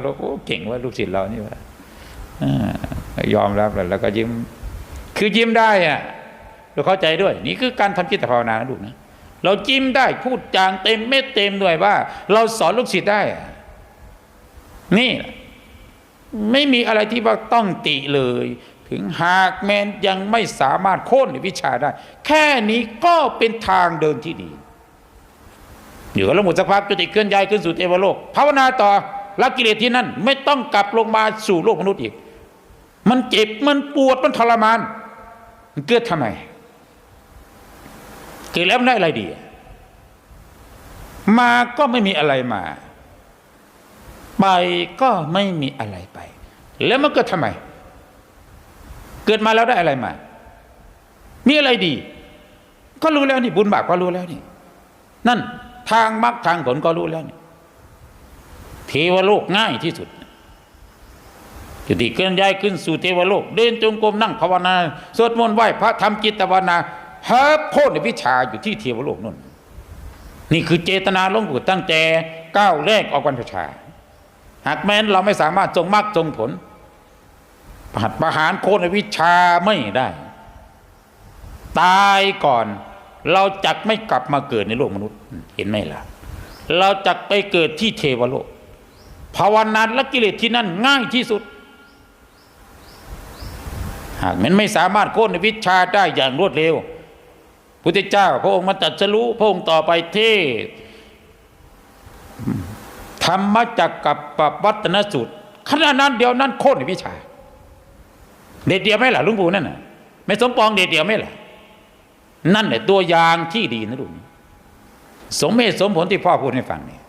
เราโอ้เก่งว่าลูกศิษย์เรานี่ว่าอยอมรับแล้วแล้วก็ยิ้ม คือยิ้มได้อะเราเข้าใจด้วย นี่คือการทำจิตภาวนานะลูกนะเราจิ้มได้พูดจางเต็มเม็ดเต็มหน่วยว่า เราสอนลูกศิษย์ได้ นี่ ไม่มีอะไรที่ว่าต้องติเลย ถึงหากแมนยังไม่สามารถโค่นวิชาได้ แค่นี้ก็เป็นทางเดินที่ดีอยู่กับละหมุดสักพักจุติเคลื่อนย้ายขึ้นสู่เทวโลกภาวนาต่อ ละกิเลสที่นั่น ไม่ต้องกลับลงมาสู่โลกมนุษย์อีก มันเจ็บมันปวดมันทรมาน มันเกิดทำไม เกิดแล้วมันได้อะไรดี มาก็ไม่มีอะไรมา ไปก็ไม่มีอะไรไป แล้วมันเกิดทำไม เกิดมาแล้วได้อะไรมา มีอะไรดี ก็รู้แล้วนี่บุญบาปก็รู้แล้วนี่ นั่นทางมรรคทางผลก็รู้แล้วนี่ เทวโลกง่ายที่สุดจุติเคลื่อนย้ายขึ้นสู่เทวโลก เดินจงกรมนั่งภาวนาสวดมนต์ไหว้พระทำจิตภาวนาหาโพธิวิชาอยู่ที่เทวโลกนั่นนี่คือเจตนาลวงปู่ตั้งแต่ก้าวแรกออกบรรพชา หากแม้นเราไม่สามารถทรงมรรคทรงผลหัดประหารโคนวิชาไม่ได้ ตายก่อนเราจักไม่กลับมาเกิดในโลกมนุษย์ เห็นไหมล่ะ เราจักไปเกิดที่เทวโลก ภาวนาและกิเลสที่นั่นง่ายที่สุด หากมันไม่สามารถโค่นวิชาได้อย่างรวดเร็วพุทธเจ้า พระองค์มาตรัสรู้พระองค์ต่อไปเทศธรรมจักกับปวัตนสูตรขณะนั้นเดียวนั้นโค่นวิชา เด็ดเดียวไหมล่ะลุงปู่นั่นน่ะไม่สมปองเด็ดเดียวไหมล่ะนั่นแหละตัวอย่างที่ดีนะลูกสมเหตุสมผลที่พ่อพูดให้ฟังเนี่ย